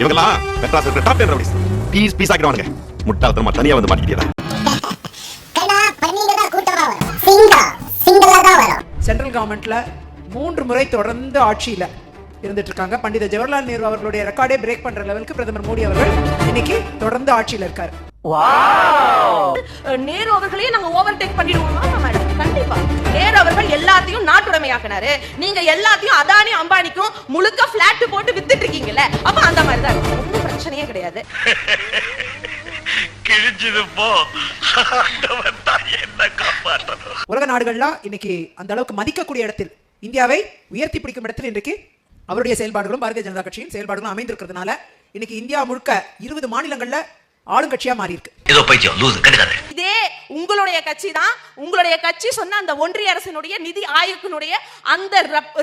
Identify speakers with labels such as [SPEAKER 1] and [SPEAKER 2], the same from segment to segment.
[SPEAKER 1] இவங்கெல்லாம் மெட்ராஸ் இருக்கிற top ten rowdies piece piece ஆக்கிடுவானுங்க. முட்டாள்தனமா தனியா வந்து மாட்டிக்கிட்டியா
[SPEAKER 2] சென்ட்ரல் கவர்மெண்ட்ல மூன்று முறை தொடர்ந்து ஆட்சியில இருந்துட்டு இருக்காங்க. பண்டித ஜவஹர்லால் நேரு அவர்களுடைய ரெக்கார்டே பிரேக் பண்ற லெவலுக்கு பிரதமர் மோடி அவர்கள் இன்னைக்கு தொடர்ந்து ஆட்சியில இருக்காரு.
[SPEAKER 3] நேரு அவர்களையும் நாங்க ஓவர்டேக் பண்ணிடுவோம் ஆமா மேடம் கண்டிப்பா. நேரு நாட்டுடைமையாக்குனாரு நீங்க எல்லாத்தையும் அதானி அம்பானிக்கும் முழுக்க பிளாட் போட்டு வித்துட்டு இருக்கீங்கல்ல அப்ப அந்த மாதிரி தான் இருக்கும். ஒண்ணும் பிரச்சனையே கிடையாது.
[SPEAKER 2] உலக நாடுகள்லாம் இன்னைக்கு அந்த அளவுக்கு மதிக்கக்கூடிய இடத்தில் இந்தியாவை உயர்த்தி பிடிக்கும் இடத்தில் இன்றைக்கு அவருடைய செயல்பாடுகளும் பாரதிய ஜனதா கட்சியின் செயல்பாடுகளும் அமைந்திருக்கிறதுனால இன்னைக்கு இந்தியா முழுக்க இருபது மாநிலங்கள்ல ஆளுங்கட்சியா மாறி இருக்கு
[SPEAKER 4] ஏதோ பைத்தியம் லூஸ் கண்டுக்காத.
[SPEAKER 3] இதே உங்களுடைய கட்சி தான் உங்களுடைய கட்சி சொன்ன அந்த ஒன்றிய அரசினுடைய நிதி ஆயோக்கினுடைய அந்த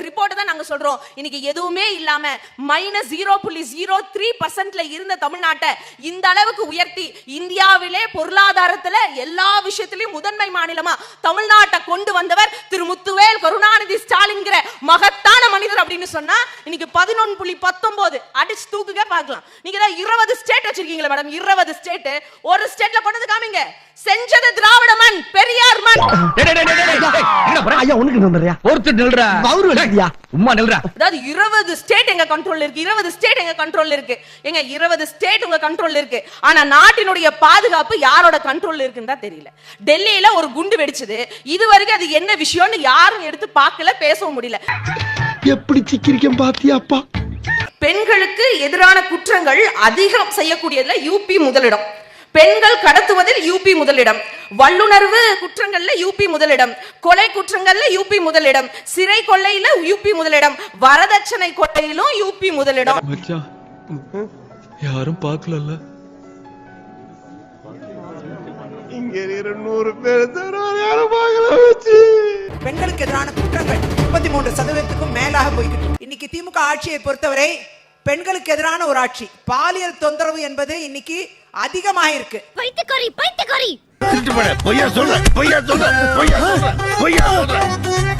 [SPEAKER 3] ரிப்போர்ட் தான் நாங்க சொல்றோம். இன்னைக்கு எதுவுமே இல்லாம மைனஸ் ஜீரோ புள்ளி ஜீரோ த்ரீ பர்சன்ட்ல இருந்த தமிழ்நாட்டை இந்த அளவுக்கு உயர்த்தி இந்தியாவிலே பொருளாதாரத்துல எல்லா விஷயத்திலையும் முதன்மை மாநிலமா தமிழ்நாட்டை கொண்டு வந்தவர் திரு முத்துவேல் கருணாநிதி ஸ்டாலின்ங்கிற மகத்தான மனிதர் அப்படின்னு சொன்னா இன்னைக்கு பதினொன்று புள்ளி பத்தொன்பது அடிச்சு தூக்குக பார்க்கலாம். நீங்க தான் இருபது ஸ்டேட் வச்சிருக்கீங்களா மேடம் இருபது ஸ்டேட் ஒரு ஸ்டேட்ல கொண்டு வந்து காமிங்க. செஞ்சது திராவிட மண் பெரியார் மண்.
[SPEAKER 5] ஐயா உனக்கு நின்றுறியா
[SPEAKER 6] ஒருத்தர் நில்றா.
[SPEAKER 5] பவுரு வச்சுக்கியா
[SPEAKER 6] உம்மா நில்றா.
[SPEAKER 3] அதாவது இருபது ஸ்டேட் எங்க கண்ட்ரோல்ல இருக்கு? இருபது ஸ்டேட் எங்க கண்ட்ரோல்ல இருக்கு? எங்க இருபது ஸ்டேட் உங்க கண்ட்ரோல்ல இருக்கு. ஆனா நாட்டினுடைய பாதுகாப்பு யாரோட கண்ட்ரோல்ல இருக்குன்னு தான் தெரியல. டெல்லியில ஒரு குண்டு வெடிச்சது. இது வரைக்கும் அது என்ன விஷயம்னு யாரும் எடுத்து பார்க்கல பேசவும் முடியல.
[SPEAKER 5] எப்படி சிக்கிரிக்கம் பாத்தியாப்பா
[SPEAKER 3] பெண்களுக்கு எதிரான குற்றங்கள் அதிகம் செய்யக்கூடியதுல யூபி முதலிடம். பெண்கள் கடத்துவதில் யூபி முதலிடம். வல்லுணர்வு குற்றங்கள்ல யூபி முதலிடம். கொலை குற்றங்கள்ல யூபி முதலிடம். சிறை கொள்ளையில யூபி முதலிடம். வரதட்சணை கொள்ளையிலும் யூபி முதலிடம்.
[SPEAKER 7] யாரும் பார்க்கலல்ல.
[SPEAKER 2] பெண்களுக்கு எதிரான குற்றங்கள் முப்பத்தி மூன்று சதவீதத்துக்கும் மேலாக போய்கிட்டு. இன்னைக்கு திமுக ஆட்சியை பொறுத்தவரை பெண்களுக்கு எதிரான ஒரு ஆட்சி. பாலியல் தொந்தரவு என்பது இன்னைக்கு அதிகமாக இருக்கு
[SPEAKER 8] பைத்தியக்காரி. பைத்தியக்காரி
[SPEAKER 4] பொய்யா சொல்ற பொய்யா சொல்ற பொய்யா சொல்ற பொய்யா சொல்ற.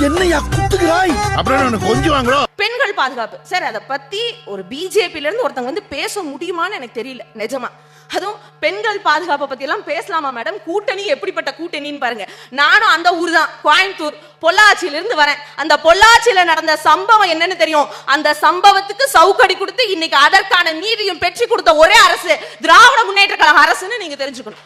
[SPEAKER 5] என்னையா குத்துகிறாய்?
[SPEAKER 4] அப்புறம் கொஞ்சம் வாங்குறோம்
[SPEAKER 3] பெண்கள் பாதுகாப்பு. சார் அதை பத்தி ஒரு பிஜேபில இருந்து ஒருத்தங்க வந்து பேச முடியுமான்னு எனக்கு தெரியல. நிஜமா. அதுவும் பெண்கள் பாதுகாப்பை பத்தி எல்லாம் பேசலாமா மேடம்? கூட்டணி எப்படிப்பட்ட கூட்டணின்னு பாருங்க. நானும் அந்த ஊர் தான் கோயம்புத்தூர். பொள்ளாச்சியில இருந்து வரேன். அந்த பொள்ளாச்சியில நடந்த சம்பவம் என்னன்னு தெரியும்? அந்த சம்பவத்துக்கு சவுக்கடி கொடுத்து இன்னைக்கு அதற்கான நீதியும் பெற்று கொடுத்த ஒரே அரசு திராவிட முன்னேற்ற கழக அரசுன்னு நீங்க தெரிஞ்சுக்கணும்.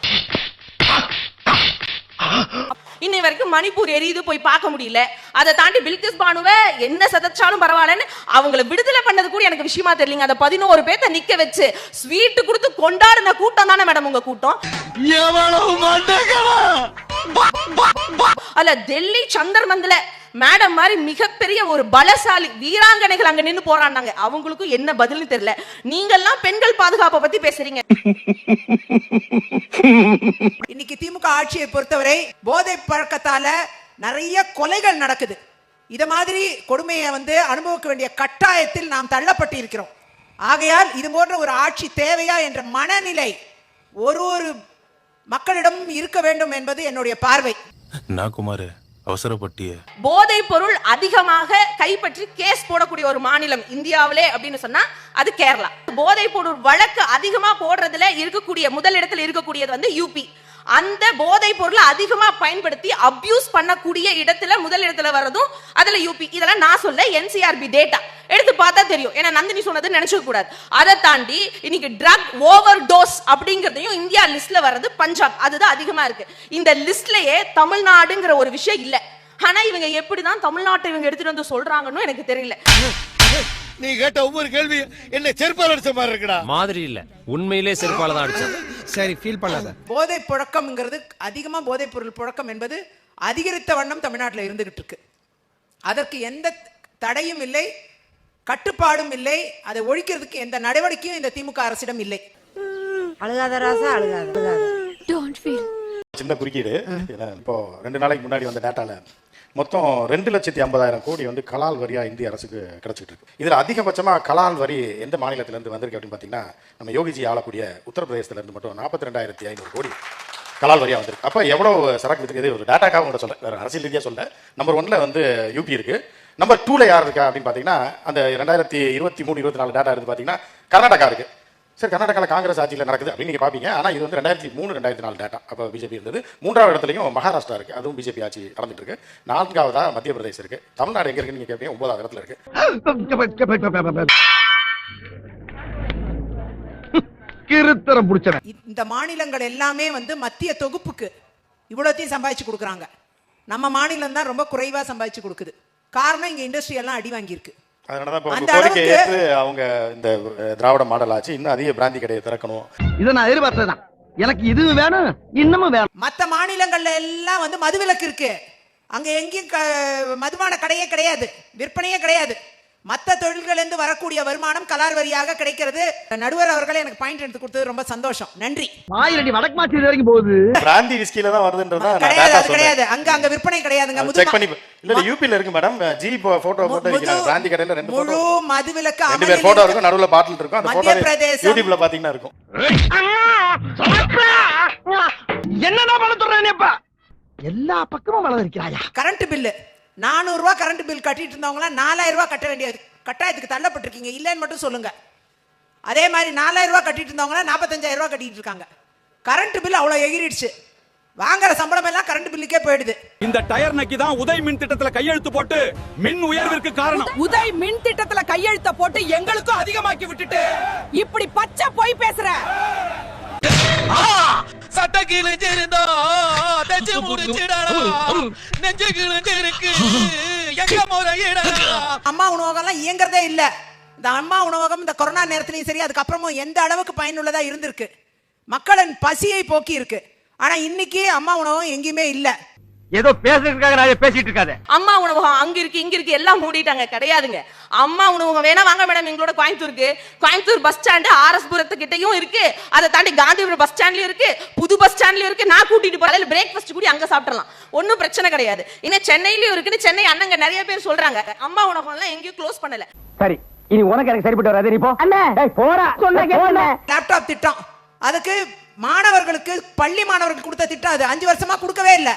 [SPEAKER 3] இன்னை வரைக்கும் மணிப்பூர் எரியுது போய் பார்க்க முடியல. அதை தாண்டி பில்கிஸ் பானுவை என்ன சதச்சாலும் பரவாயில்லன்னு அவங்கள விடுதலை பண்ணது கூட எனக்கு விஷயமா தெரியலங்க. அந்த பதினோரு பேத்த நிக்க வச்சு ஸ்வீட் கொடுத்து கொண்டாடின கூட்டம் தானே மேடம் உங்க கூட்டம்.
[SPEAKER 4] எவ்வளவு
[SPEAKER 3] அல்ல டெல்லி சந்தர்மந்தில மேடம் மாதிரி மிகப்பெரிய ஒரு பலசாலி வீராங்கனைகள் அங்க நின்னு போராடினாங்க. அவங்களுக்கும் என்ன பதில்னு தெரியல. நீங்கெல்லாம் பெண்கள் பாதுகாப்பை பத்தி பேசுறீங்க.
[SPEAKER 2] இன்னைக்கு திமுக ஆட்சியை பொறுத்தவரை போதை பழக்கத்தால நிறைய கொலைகள் நடக்குது. இத மாதிரி கொடுமையை வந்து அனுபவிக்க வேண்டிய கட்டாயத்தில் நாம் தள்ளப்பட்டு இருக்கிறோம் ஆகையால் இது போன்ற ஒரு ஆட்சி தேவையா என்ற மனநிலை ஒரு ஒரு மக்களிடமும் இருக்க வேண்டும் என்பது என்னுடைய பார்வை.
[SPEAKER 7] நான் குமார் அவசரப்பட்டிய.
[SPEAKER 3] போதை பொருள் அதிகமாக கைப்பற்றி கேஸ் போடக்கூடிய ஒரு மாநிலம் இந்தியாவிலே அப்படின்னு சொன்னா அது கேரளா. போதை பொருள் வழக்கு அதிகமா போடுறதுல இருக்கக்கூடிய முதலிடத்தில் இருக்கக்கூடியது வந்து யூபி அந்த போதை பொருளை அதிகமா பயன்படுத்தி அபியூஸ் பண்ணக்கூடிய இடத்துல முதலிடத்துல வர்றதும் அதுல யூபி இதெல்லாம் நான் சொல்ல என்சிஆர்பி டேட்டா எடுத்து பார்த்தா தெரியும். ஏன்னா நந்தினி சொன்னது நினைச்சுக்க கூடாது. அதை தாண்டி இன்னைக்கு ட்ரக் ஓவர் டோஸ் அப்படிங்கறதையும் இந்தியா லிஸ்ட்ல வர்றது பஞ்சாப். அதுதான் அதிகமா இருக்கு. இந்த லிஸ்ட்லயே தமிழ்நாடுங்கிற ஒரு விஷயம் இல்ல. ஆனா இவங்க எப்படிதான் தமிழ்நாட்டை இவங்க எடுத்துட்டு வந்து சொல்றாங்கன்னு எனக்கு தெரியல.
[SPEAKER 4] நீ கேட்ட ஒவ்வொரு கேள்வி என்ன செருப்பால் அடிச்ச மாதிரி இருக்குடா.
[SPEAKER 6] மாதிரி இல்ல. உண்மையிலே செருப்பால தான் அடிச்சேன்.
[SPEAKER 5] சரி ஃபீல் பண்ணாத.
[SPEAKER 2] போதை புழக்கம்ங்கிறது அதிகமா போதைப் பொருள் புழக்கம் என்பது அதிகரித்த வண்ணம் தமிழ்நாட்டில் இருந்துகிட்டு இருக்கு. அதற்கு எந்த தடையும் இல்லை. கட்டுப்பாடும் இல்லை. அதை ஒழிக்கிறதுக்கு எந்த நடவடிக்கையும் இந்த திமுக அரசிடம் இல்லை.
[SPEAKER 9] அழுகாத ராசா அழுகாத
[SPEAKER 10] சின்ன குறுக்கீடு. இப்போ ரெண்டு நாளைக்கு முன்னாடி வந்த டேட்டால மொத்தம் ரெண்டு லட்சத்தி ஐம்பதாயிரம் கோடி வந்து கலால் வரியா இந்திய அரசுக்கு கிடைச்சிட்டு இருக்கு. இதுல அதிகபட்சமா கலால் வரி எந்த மாநிலத்துல இருந்து வந்திருக்கு அப்படின்னு பாத்தீங்கன்னா நம்ம யோகிஜி ஆளக்கூடிய உத்தரப்பிரதேசத்துல இருந்து மட்டும் நாற்பத்தி ரெண்டாயிரத்தி ஐநூறு கோடி கலால் வரியா வந்திருக்கு. அப்ப எவ்வளவு சரக்கு இது ஒரு டேட்டாக்காக உங்கள்ட்ட சொல்ல வேற அரசியல் ரீதியா சொல்ல. நம்பர் ஒன்ல வந்து யூபி இருக்கு. நம்பர் டூல யார் இருக்கா அப்படின்னு பார்த்தீங்கன்னா அந்த ரெண்டாயிரத்தி இருபத்தி மூணு இருபத்தி நாலு டேட்டா இருந்து பார்த்தீங்கன்னா கர்நாடகா இருக்கு. சரி கர்நாடகாவில் காங்கிரஸ் ஆட்சியில் நடக்குது அப்படின்னு நீங்கள் பார்ப்பீங்க ஆனால் இது வந்து ரெண்டாயிரத்தி மூணு ரெண்டாயிரத்தி நாலு டேட்டா அப்போ பிஜேபி இருந்தது. மூன்றாவது இடத்துலையும் மகாராஷ்டிரா இருக்கு. அதுவும் பிஜேபி ஆட்சி நடந்துட்டு இருக்கு. நான்காவதா மத்திய பிரதேசம் இருக்கு. தமிழ்நாடு எங்க இருக்குன்னு நீங்க கேட்பீங்க ஒன்பதாவது இடத்துல இருக்கு.
[SPEAKER 5] கிருத்தரம்
[SPEAKER 2] இந்த மாநிலங்கள் எல்லாமே வந்து மத்திய தொகுப்புக்கு இவ்வளோத்தையும் சம்பாதிச்சு கொடுக்குறாங்க. நம்ம மாநிலம் தான் ரொம்ப குறைவா சம்பாதிச்சு கொடுக்குது. காரணம் இங்க இண்டஸ்ட்ரி எல்லாம் அடி வாங்கியிருக்கு.
[SPEAKER 10] அவங்க இந்த திராவிட மாடல் ஆச்சு. இன்னும் அதிக பிராந்தி கடையை திறக்கணும்.
[SPEAKER 5] இதை நான் எதிர்பார்த்ததுதான். எனக்கு இதுவும் வேணும் இன்னமும் வேணும்.
[SPEAKER 2] மற்ற மாநிலங்கள்ல எல்லாம் வந்து மதுவிலக்கு இருக்கு. அங்க எங்கேயும் க- மதுபான கடையே கிடையாது. விற்பனையே கிடையாது. மற்ற தொழில்களிலிருந்து வரக்கூடிய வருமானம் கலார் வரியாக கிடைக்கிறது. நடுவர் அவர்களே எனக்கு பாயிண்ட் எடுத்து கொடுத்தது ரொம்ப சந்தோஷம். நன்றி.
[SPEAKER 5] ஆயிரடி வடக்கு இது வரைக்கும் போகுது.
[SPEAKER 10] பிராந்தி விஸ்கில தான் வருதுன்றதா நான்
[SPEAKER 2] கிடையாது அது
[SPEAKER 10] சொன்னேன்.
[SPEAKER 2] கிடையாது. அங்க அங்க விற்பனை கிடையாதுங்க. முது
[SPEAKER 10] செக் பண்ணி இல்ல இல்ல யூபில இருக்கு மேடம். ஜி போட்டோ போட்டு வைக்கிறாங்க. பிராந்தி கடையில ரெண்டு
[SPEAKER 2] முழு மதுவிலக்கு
[SPEAKER 10] ரெண்டு பேர் போட்டோ
[SPEAKER 2] இருக்கு.
[SPEAKER 10] இருக்கும் நடுவுல பாட்டில் இருக்கும். அந்த போட்டோ. யூடியூப்ல பாத்தீங்கன்னா இருக்கும்.
[SPEAKER 5] என்னடா பண்ண சொல்றேன்ப்பா எல்லா பக்கமும் வளர்க்கிறாயா
[SPEAKER 2] கரண்ட் பில்லு நானூறு ரூபாய் கரண்ட் பில் கட்டிட்டு இருந்தவங்க நாலாயிரம் ரூபாய் கட்ட வேண்டிய கட்டாயத்துக்கு தள்ளப்பட்டிருக்கீங்க. இல்லைன்னு மட்டும் சொல்லுங்க. அதே மாதிரி நாலாயிரம் ரூபாய் கட்டிட்டு இருந்தவங்க நாற்பத்தஞ்சாயிரம் ரூபாய் கட்டிட்டு இருக்காங்க கரண்ட் பில் அவ்வளோ எகிரிடுச்சு. வாங்குற சம்பளம் எல்லாம் கரண்ட் பில்லுக்கே போயிடுது.
[SPEAKER 4] இந்த டயர் நக்கி தான் உதய் மின் திட்டத்துல கையெழுத்து போட்டு மின் உயர்விற்கு காரணம்.
[SPEAKER 9] உதய் மின் திட்டத்துல கையெழுத்த போட்டு எங்களுக்கும் அதிகமாக்கி விட்டுட்டு. இப்படி பச்சை போய் பேசுற.
[SPEAKER 4] சட்ட கிழிஞ்சிருந்தா தச்சு முடிச்சிடா நெஞ்சு கிழிஞ்சிருக்கு எங்க முறையிடா.
[SPEAKER 2] அம்மா உணவகம்லாம் இயங்குறதே இல்லை. இந்த அம்மா உணவகம் இந்த கொரோனா நேரத்துலையும் சரி அதுக்கப்புறமும் எந்த அளவுக்கு பயனுள்ளதா இருந்திருக்கு. மக்களின் பசியை போக்கி இருக்கு ஆனா இன்னைக்கு அம்மா உணவகம் எங்கேயுமே இல்லை.
[SPEAKER 5] ஏதோ பேசுறதுக்காக நான் பேசிட்டு இருக்காத.
[SPEAKER 3] அம்மா உணவகம் அங்க இருக்கு இங்க இருக்கு எல்லாம் மூடிட்டாங்க கிடையாதுங்க. அம்மா உணவகம் வேணா வாங்க மேடம் எங்களோட கோயம்புத்தூருக்கு. கோயம்புத்தூர் பஸ் ஸ்டாண்டு ஆர்எஸ் புரத்துக்கிட்டையும் இருக்கு. அதை தாண்டி காந்திபுரம் பஸ் ஸ்டாண்ட்லயும் இருக்கு. புது பஸ் ஸ்டாண்ட்லயும் இருக்கு. நான் கூட்டிட்டு போறேன். பிரேக்ஃபாஸ்ட் கூட அங்க சாப்பிடலாம். ஒன்றும் பிரச்சனை கிடையாது. இன்னும் சென்னையிலயும் இருக்குன்னு சென்னை அண்ணங்க நிறைய பேர் சொல்றாங்க. அம்மா உணவகம் எல்லாம் எங்கேயும் க்ளோஸ் பண்ணல.
[SPEAKER 5] சரி இனி உனக்கு எனக்கு சரிப்பட்டு வராது. நீ போ. டேய், போடா. சொன்ன
[SPEAKER 2] லேப்டாப் திட்டம். அதுக்கு மாணவர்களுக்கு பள்ளி மாணவர்களுக்கு கொடுத்த திட்டம் அது. அஞ்சு வருஷமா கொடுக்கவே இல்லை.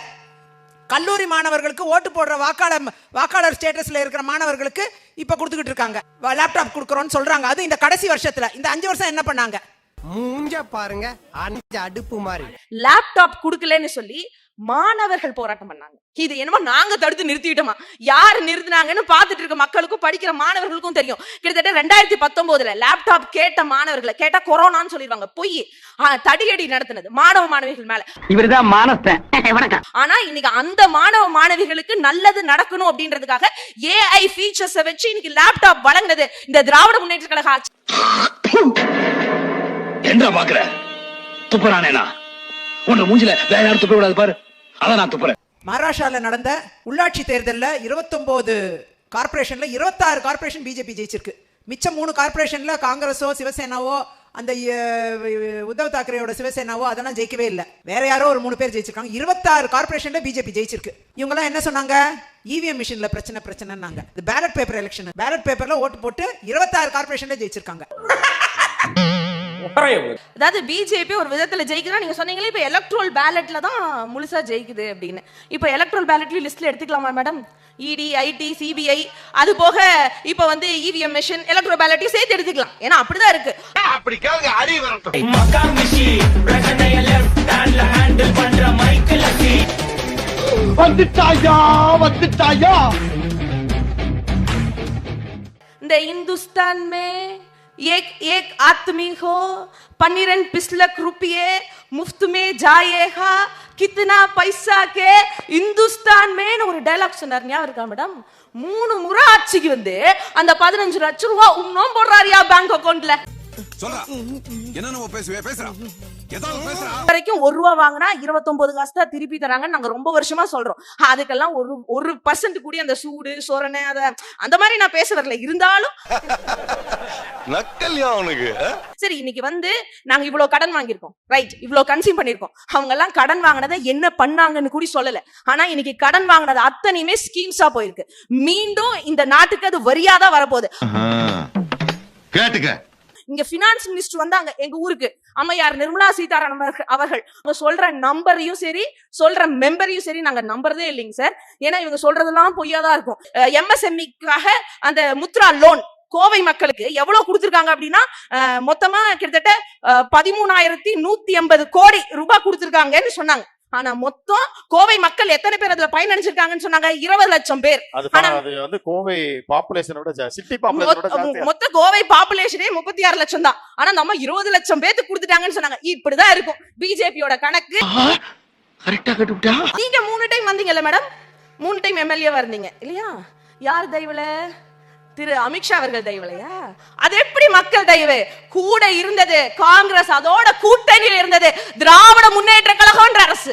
[SPEAKER 2] கல்லூரி மாணவர்களுக்கு ஓட்டு போடுற வாக்காளர் வாக்காளர் ஸ்டேட்டஸ்ல இருக்கிற மாணவர்களுக்கு இப்ப கொடுத்துக்கிட்டு இருக்காங்க. லேப்டாப் கொடுக்குறோம்னு சொல்றாங்க. அது இந்த கடைசி வருஷத்துல. இந்த அஞ்சு வருஷம் என்ன பண்ணாங்க?
[SPEAKER 5] மூஞ்ச பாருங்க அஞ்சு அடுப்பு மாதிரி.
[SPEAKER 3] லேப்டாப் கொடுக்கலன்னு சொல்லி மாணவர்கள் போராட்டம் பண்ணாங்க. இது என்னமோ நாங்க தடுத்து நிறுத்திட்டோமா? யார் நிறுத்தினாங்கன்னு பார்த்துட்டு இருக்க மக்களுக்கும் படிக்கிற மாணவர்களுக்கும் தெரியும். கிட்டத்தட்ட ரெண்டாயிரத்தி பத்தொன்பதுல லேப்டாப் கேட்ட மாணவர்களை கேட்டா கொரோனான்னு சொல்லிடுவாங்க. பொய். தடியடி நடத்தினது மாணவ மாணவிகள் மேல.
[SPEAKER 5] இவருதான் மானஸ்தன்
[SPEAKER 3] ஆனா இன்னைக்கு அந்த மாணவ மாணவிகளுக்கு நல்லது நடக்கணும் அப்படின்றதுக்காக ஏஐ ஃபீச்சர்ஸ் வச்சு இன்னைக்கு லேப்டாப் வழங்கினது இந்த திராவிட முன்னேற்ற கழக ஆட்சி.
[SPEAKER 4] என்ன பாக்குற? துப்புறானேனா உன்னை மூஞ்சில வேற யாரும் துப்ப விடாது பாரு. அதை நான் துப்புறேன்.
[SPEAKER 2] மகாராஷ்டிரால நடந்த உள்ளாட்சி தேர்தலில் இருபத்தொம்போது கார்ப்பரேஷன்ல இருபத்தாறு கார்ப்பரேஷன் பிஜேபி ஜெயிச்சிருக்கு. மிச்சம் மூணு கார்ப்பரேஷன்ல காங்கிரஸோ சிவசேனாவோ அந்த உத்தவ் தாக்கரேயோட சிவசேனாவோ அதெல்லாம் ஜெயிக்கவே இல்லை. வேற யாரோ ஒரு மூணு பேர் ஜெயிச்சிருக்காங்க. இருபத்தாறு கார்ப்பரேஷன்ல பிஜேபி ஜெயிச்சிருக்கு. இவங்கெல்லாம் என்ன சொன்னாங்க? இவிஎம் மிஷின்ல பிரச்சனை பிரச்சனைனாங்க பேலட் பேப்பர் எலெக்ஷன் பேலட் பேப்பர்ல ஓட்டு போட்டு இருபத்தாறு கார்ப்பரேஷன்ல ஜெயிச்சிருக்காங்க.
[SPEAKER 3] அதாவது பிஜேபி ஒரு விதத்துல ஜெயிக்குதா நீங்க சொன்னீங்களே இப்ப எலக்ட்ரோல் பேலட்ல தான் முழுசா ஜெயிக்குது அப்படின்னு. இப்ப எலக்ட்ரோல் பேலட்லயும் லிஸ்ட்ல எடுத்துக்கலாமா மேடம் இடி ஐடி சிபிஐ அது போக இப்ப வந்து இவிஎம் மிஷின் எலக்ட்ரோ பேலட்டையும் சேர்த்து எடுத்துக்கலாம். ஏன்னா அப்படிதான் இருக்கு.
[SPEAKER 4] அப்படி கேளுங்க அறி வரட்டும்.
[SPEAKER 5] வந்துட்டாயா வந்துட்டாயா?
[SPEAKER 3] இந்த இந்துஸ்தான் மே एक एक आदमी हो पन्नीरन पिछलक रुपये मुफ्त में जाएगा कितना पैसा के இந்துஸ்தான் மேன்னு ஒரு டைலாக் சொன்னார் ஞாபகம் இருக்கா மேடம் மூணு முறை ஆட்சிக்கு வந்து அந்த பதினஞ்சு லட்சம் ரூபாய் இன்னும் போடுறாருயா பேங்க் அக்கவுண்ட்ல
[SPEAKER 4] சொல்றா என்ன நம்ம பேசுவே பேசுறா ஏதாவது பேசுறா
[SPEAKER 3] வரைக்கும் ஒரு ரூபா வாங்கினா இருபத்தொன்பது காசு தான் திருப்பி தராங்கன்னு நாங்க ரொம்ப வருஷமா சொல்றோம். அதுக்கெல்லாம் ஒரு ஒரு பர்சன்ட் கூடி அந்த சூடு சொரணை அத அந்த மாதிரி நான் பேச வரல. இருந்தாலும்
[SPEAKER 7] நக்கல்யா அவனுக்கு
[SPEAKER 3] சரி இன்னைக்கு வந்து நாங்க இவ்வளவு கடன் வாங்கியிருக்கோம். ரைட் இவ்வளவு கன்சியூம் பண்ணிருக்கோம் அவங்க எல்லாம் கடன் வாங்கினதை என்ன பண்ணாங்கன்னு கூட சொல்லல. ஆனா இன்னைக்கு கடன் வாங்கினது அத்தனையுமே ஸ்கீம்ஸா போயிருக்கு. மீண்டும் இந்த நாட்டுக்கு அது வரியாதான் வரப்போகுது.
[SPEAKER 1] கேட்டுக்க.
[SPEAKER 3] இங்க பினான்ஸ் மினிஸ்டர் வந்தாங்க எங்க ஊருக்கு. அம்மையார் நிர்மலா சீதாராமன் அவர்கள்- அவர்கள். அவங்க சொல்ற நம்பரையும் சரி சொல்ற மெம்பரையும் சரி நாங்க நம்புறதே இல்லைங்க சார். ஏன்னா இவங்க சொல்றதெல்லாம் பொய்யாதான் இருக்கும். எம்எஸ்எம்இக்காக அந்த முத்ரா லோன் கோவை மக்களுக்கு எவ்வளவு கொடுத்துருக்காங்க அப்படின்னா மொத்தமா கிட்டத்தட்ட பதிமூணாயிரத்தி நூத்தி எண்பது கோடி ரூபாய் கொடுத்துருக்காங்கன்னு சொன்னாங்க. ஆனா மொத்தம் கோவை மக்கள் எத்தனை பேர் அதுல பயனடைஞ்சிருக்காங்கன்னு சொன்னாங்க? இருபது லட்சம் பேர். ஆனா-
[SPEAKER 10] அது வந்து கோவை பாப்புலேஷனோட சிட்டி பாப்புலேஷனோட
[SPEAKER 3] மொத்த- கோவை பாப்புலேஷனே முப்பத்தி ஆறு லட்சம் தான். ஆனா நம்ம இருபது லட்சம் பேத்துக்கு கொடுத்துட்டாங்கன்னு சொன்னாங்க. இப்படிதான் இருக்கும். பிஜேபியோட கணக்கு. நீங்க மூணு டைம் வந்தீங்கல்ல மேடம் மூணு டைம் எம்எல்ஏ இருந்தீங்க. இல்லையா? யார் தயவுல? திரு அமித்ஷா அவர்கள் தயவுலையா அது எப்படி மக்கள் தயவு? கூட இருந்தது காங்கிரஸ் அதோட கூட்டணியில் இருந்தது திராவிட முன்னேற்ற கழகம்ன்ற அரசு?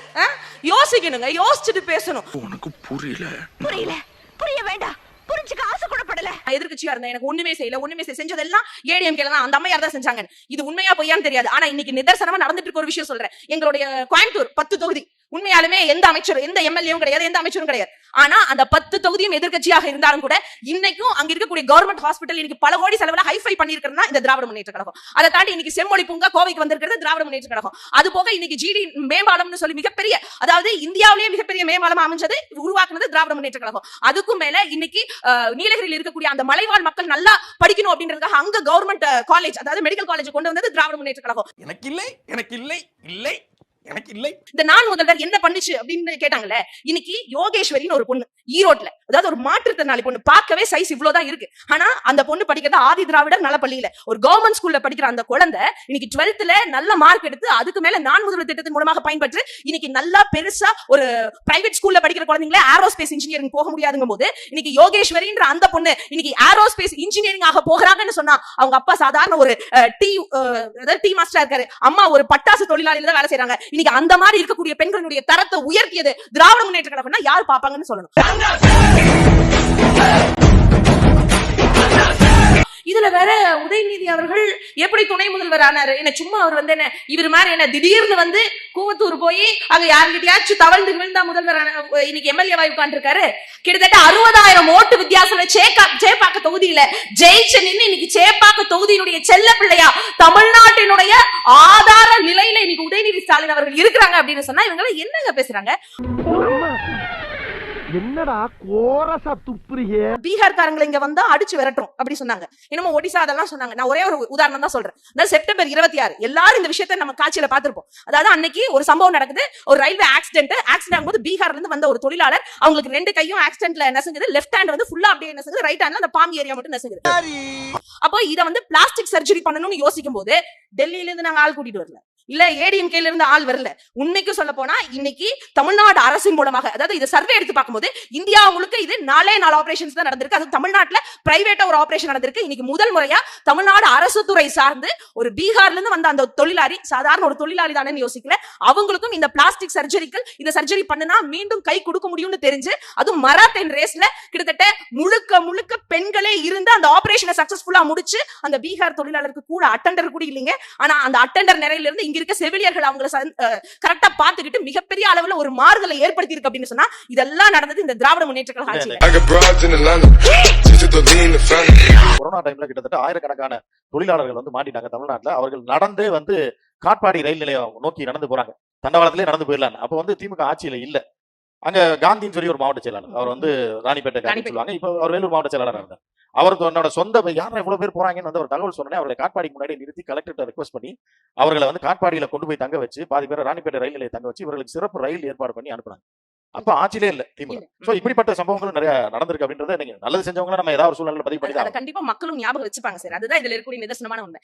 [SPEAKER 3] யோசிக்கணுங்க யோசிச்சுட்டு பேசணும்.
[SPEAKER 7] உனக்கு புரியல.
[SPEAKER 9] புரியல. புரிய வேண்டாம். புரிஞ்சுக்க ஆசை கூட படல.
[SPEAKER 3] நான் எதிர்க்கட்சியா இருந்தேன் எனக்கு ஒண்ணுமே செய்யல ஒண்ணுமே செய்ய செஞ்சதெல்லாம் ஏடிஎம் தான். அந்த அம்மையார் தான் செஞ்சாங்க. இது உண்மையா பொய்யான்னு தெரியாது. ஆனா இன்னைக்கு நிதர்சனமா நடந்துட்டு இருக்க ஒரு விஷயம் சொல்றேன். எங்களுடைய கோயம்புத்தூர் பத்து தொகுதி. உண்மையாலுமே எந்த அமைச்சரும் எந்த எம்எல்ஏவும் கிடையாது எந்த அமைச்சரும் கிடையாது. ஆனா அந்த பத்து தொகுதியும் எதிர்க்கட்சியாக இருந்தாலும் கூட இன்னைக்கும் அங்க இருக்கக்கூடிய கவர்மெண்ட் ஹாஸ்பிட்டல் இன்னைக்கு பல கோடி செலவுல ஹைஃபை பண்ணிருக்கிறதா இந்த திராவிட முன்னேற்ற கழகம். அதை தாண்டி இன்னைக்கு செம்மொழி பூங்கா கோவைக்கு வந்திருக்கிறது திராவிட முன்னேற்ற கழகம். அது போக இன்னைக்கு ஜிடி மேம்பாலம்னு சொல்லி மிகப்பெரிய அதாவது இந்தியாவிலேயே மிகப்பெரிய மேம்பாலம் அமைஞ்சது உருவாக்குனது திராவிட முன்னேற்ற கழகம். அதுக்கும் மேல இன்னைக்கு நீலகிரியில் இருக்கக்கூடிய அந்த மலைவாழ் மக்கள் நல்லா படிக்கணும் அப்படின்றதுக்காக அங்க கவர்மெண்ட் காலேஜ் அதாவது மெடிக்கல் காலேஜ் கொண்டு வந்தது திராவிட முன்னேற்ற கழகம்.
[SPEAKER 7] எனக்கு இல்லை எனக்கு இல்லை இல்லை. எனக்கு இல்லை.
[SPEAKER 3] இந்த நான் முதல்வர் என்ன பண்ணுச்சு அப்படின்னு கேட்டாங்கல்ல இன்னைக்கு யோகேஸ்வரின்னு ஒரு பொண்ணு. ஈரோட்ல அதாவது ஒரு மாற்றுத்திறனாளி பொண்ணு. பார்க்கவே சைஸ் இவ்வளவுதான் இருக்கு. ஆனா அந்த பொண்ணு படிக்கிறது ஆதி திராவிடர் நல்ல பள்ளியில ஒரு கவர்மெண்ட் ஸ்கூல்ல படிக்கிற அந்த குழந்தை இன்னைக்கு டுவெல்த்ல நல்ல மார்க் எடுத்து அதுக்கு மேல நான் முதல்வர் திட்டத்தின் மூலமாக பயன்பெற்று இன்னைக்கு நல்லா பெருசா ஒரு பிரைவேட் ஸ்கூல்ல படிக்கிற குழந்தைங்களே ஏரோஸ்பேஸ் இன்ஜினியரிங் போக முடியாதுங்கும் போது இன்னைக்கு யோகேஸ்வரின்ற அந்த பொண்ணு இன்னைக்கு ஏரோஸ்பேஸ் இன்ஜினியரிங் ஆக போகிறாங்கன்னு சொன்னா அவங்க அப்பா சாதாரண ஒரு டீ அதாவது டீ மாஸ்டரா இருக்காரு. அம்மா ஒரு பட்டாசு தொழிலாளியில தான் வேலை செய்றாங்க. இன்னைக்கு அந்த மாதிரி இருக்கக்கூடிய பெண்களுடைய தரத்தை உயர்த்தியது திராவிட முன்னேற்ற கழகம்னா யார் பாப்பாங்கன்னு சொல்லணும். இதுல வேற உதயநிதி அவர்கள் எப்படி துணை முதல்வர் ஆனாரு? என்ன சும்மா அவர் வந்து என்ன இவர் மாதிரி என்ன திடீர்னு வந்து கூவத்தூர் போய் அங்க யாருக்கிட்டயாச்சும் தவழ்ந்து விழுந்தா முதல்வர் இன்னைக்கு எம்எல்ஏ வாய் உட்காந்துருக்காரு கிட்டத்தட்ட அறுபதாயிரம் ஓட்டு வித்தியாசம் சேக்கா சேப்பாக்க தொகுதியில ஜெயிச்சு நின்னு இன்னைக்கு சேப்பாக்க தொகுதியினுடைய செல்ல பிள்ளையா தமிழ்நாட்டினுடைய ஆதார நிலையில இன்னைக்கு உதயநிதி ஸ்டாலின் அவர்கள் இருக்கிறாங்க அப்படின்னு சொன்னா இவங்க என்னங்க பேசுறாங்க?
[SPEAKER 5] என்னடா கோரசா துப்புறியே
[SPEAKER 3] பீகார்காரங்களை இங்க வந்தா அடிச்சு விரட்டும் அப்படி சொன்னாங்க. என்னமோ ஒடிசா அதெல்லாம் சொன்னாங்க. நான் ஒரே ஒரு உதாரணம் தான் சொல்றேன். அதாவது செப்டம்பர் இருபத்தி ஆறு எல்லாரும் இந்த விஷயத்தை நம்ம காட்சியில பார்த்திருப்போம். அதாவது அன்னைக்கு ஒரு சம்பவம் நடக்குது. ஒரு ரயில்வே ஆக்சிடென்ட் ஆக்சிடென்ட் ஆகும்போது பீகார்ல இருந்து வந்த ஒரு தொழிலாளர் அவங்களுக்கு ரெண்டு கையும் ஆக்சிடென்ட்ல நெசங்குது. லெஃப்ட் ஹேண்ட் வந்து ஃபுல்லா அப்படியே நெசங்குது. ரைட் ஹேண்ட்ல அந்த பாம்பு ஏரியா மட்டும் நெசங்குது. அப்போ இத வந்து பிளாஸ்டிக் சர்ஜரி பண்ணணும்னு யோசிக்கும் போது டெல்லியில இருந்து நாங்க ஆள் கூட்டிட்டு வரல. இல்ல ஏடிஎம்கேல இருந்து ஆள் வரல. உண்மைக்கு சொல்ல போனா இன்னைக்கு தமிழ்நாடு அரசின் மூலமாக அதாவது இது சர்வே எடுத்து பார்க்கும்போது இந்தியா உங்களுக்கு இது நாலே நாலு ஆபரேஷன்ஸ் தான் நடந்திருக்கு. அது தமிழ்நாட்டுல பிரைவேட்டா ஒரு ஆபரேஷன் நடந்திருக்கு. இன்னைக்கு முதல் முறையா தமிழ்நாடு அரசு துறை சார்ந்து ஒரு பீகார்ல இருந்து வந்த அந்த தொழிலாளி சாதாரண ஒரு தொழிலாளி தானே யோசிக்கல. அவங்களுக்கும் இந்த பிளாஸ்டிக் சர்ஜரிக்கு இந்த சர்ஜரி பண்ணுனா மீண்டும் கை கொடுக்க முடியும்னு தெரிஞ்சு அதுவும் மராத்தன் ரேஸ்ல கிட்டத்தட்ட முழுக்க முழுக்க பெண்களே இருந்து அந்த ஆபரேஷனை சக்சஸ்ஃபுல்லா முடிச்சு அந்த பீகார் தொழிலாளருக்கு கூட அட்டெண்டர் கூட இல்லைங்க. ஆனா அந்த அட்டண்டர் நிறையில இருந்து இங்க இருக்க செவிலியர்கள் அவங்களை கரெக்டா பாத்துக்கிட்டு மிகப்பெரிய அளவுல ஒரு மாறுதலை ஏற்படுத்தி இருக்கு அப்படின்னு சொன்னா இதெல்லாம் நடந்தது இந்த திராவிட முன்னேற்ற கழக ஆட்சியில.
[SPEAKER 7] I got broads in Atlanta. Just to lean the family.
[SPEAKER 10] Corona டைம்ல கிட்டத்தட்ட ஆயிரக்கணக்கான தொழிலாளர்கள் வந்து மாட்டிட்டாங்க தமிழ்நாட்டுல. அவர்கள் நடந்தே வந்து காட்பாடி ரயில் நிலையம் நோக்கி நடந்து போறாங்க. தண்டவாளத்திலே நடந்து போயிடலாம் அப்ப வந்து திமுக ஆட்சியில இல்ல. அங்க காந்தின்னு சொல்லி ஒரு மாவட்ட செயலாளர் அவர் வந்து ராணிப்பேட்டை. சொல்லுவாங்க. இப்ப அவர் வேலூர் மாவட்ட செயலாளர் இருந்தார். அவர் தன்னோட சொந்த யாரும் இவ்வளவு பேர் போறாங்கன்னு வந்து ஒரு தகவல் சொன்னே அவர்களை காட்பாடிக்கு முன்னாடி நிறுத்தி கலெக்டர்கிட்ட ரெக்வஸ்ட் பண்ணி அவர்களை வந்து காட்பாடியில கொண்டு போய் தங்க வச்சு பாதி பேரை ராணிப்பேட்டை ரயில் நிலையம் தங்க வச்சு இவர்களுக்கு சிறப்பு ரயில் ஏற்பாடு பண்ணி அனுப்புனாங்க அப்ப ஆட்சியிலே இல்ல திமுக. சோ இப்படிப்பட்ட சம்பவங்களும் நிறைய நடந்திருக்கு அப்படின்றத நீங்க நல்லது செஞ்சவங்கள நம்ம ஏதாவது ஒரு சூழ்நிலை பதிவு பண்ணி
[SPEAKER 3] கண்டிப்பா மக்களும் ஞாபகம் வச்சுப்பாங்க சார். அதுதான் இதுல இருக்கக்கூடிய நிதர்சனமான உண்மை.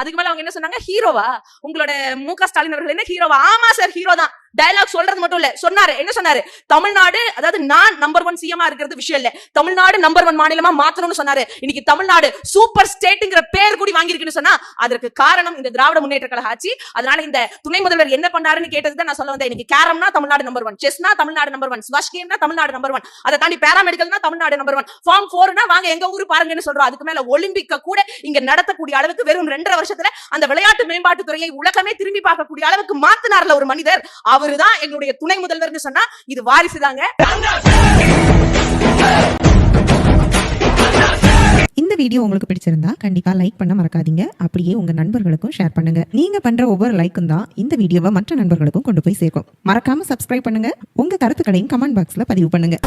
[SPEAKER 3] அதுக்கு மேல அவங்க என்ன சொன்னாங்க? ஹீரோவா? உங்களோட மு க ஸ்டாலின் அவர்கள் என்ன ஹீரோவா? ஆமா சார் ஹீரோ தான் டயலாக் சொல்றது மட்டும் இல்ல. சொன்னாரு. என்ன சொன்னாரு? தமிழ்நாடு அதாவது நான் நம்பர் ஒன் சிஎம்மா இருக்கிறது விஷயம் இல்ல. தமிழ்நாடு நம்பர் ஒன் மாநிலமா மாத்தணும்னு சொன்னாரு. இன்னைக்கு தமிழ்நாடு சூப்பர் ஸ்டேட்ங்கிற பேர் கூடி வாங்கியிருக்குன்னு சொன்னா அதற்கு காரணம் இந்த திராவிட முன்னேற்ற கழக ஆட்சி. அதனால இந்த துணை முதல்வர் என்ன பண்ணாருன்னு கேட்டதுதான் தான் நான் சொல்ல வந்தேன். இன்னைக்கு கேரம்னா தமிழ்நாடு நம்பர் ஒன் செஸ்னா தமிழ்நாடு நம்பர் ஒன் ஸ்வாஷ் கேம்னா தமிழ்நாடு நம்பர் ஒன் அதை தாண்டி பேராமெடிக்கல்னா தமிழ்நாடு நம்பர் ஒன் ஃபார்ம் ஃபோர்னா வாங்க எங்க ஊரு பாருங்கன்னு சொல்றோம். அதுக்கு மேல ஒலிம்பிக்க கூட இங்க நடத்தக்கூடிய அளவுக்கு வெறும் ரெண்டரை வருஷத்துல அந்த விளையாட்டு மேம்பாட்டு துறையை உலகமே திரும்பி பார்க்கக்கூடிய அளவுக்கு மாத்தினார்ல ஒரு மனிதர். அவருதான் எங்களுடைய துணை முதல்வர்னு சொன்னா இது வாரிசு தாங்க
[SPEAKER 9] இந்த
[SPEAKER 11] வீடியோ உங்களுக்கு பிடிச்சிருந்தா கண்டிப்பா லைக் பண்ண மறக்காதீங்க. அப்படியே உங்க நண்பர்களுக்கும் ஷேர் பண்ணுங்க. நீங்க பண்ற ஒவ்வொரு லைக்கும் தான் இந்த வீடியோவை மற்ற நண்பர்களுக்கும் கொண்டு போய் சேர்க்கும். மறக்காம சப்ஸ்கிரைப் பண்ணுங்க. உங்க கருத்துக்களையும் கமெண்ட் பாக்ஸ்ல பதிவு பண்ணுங்க.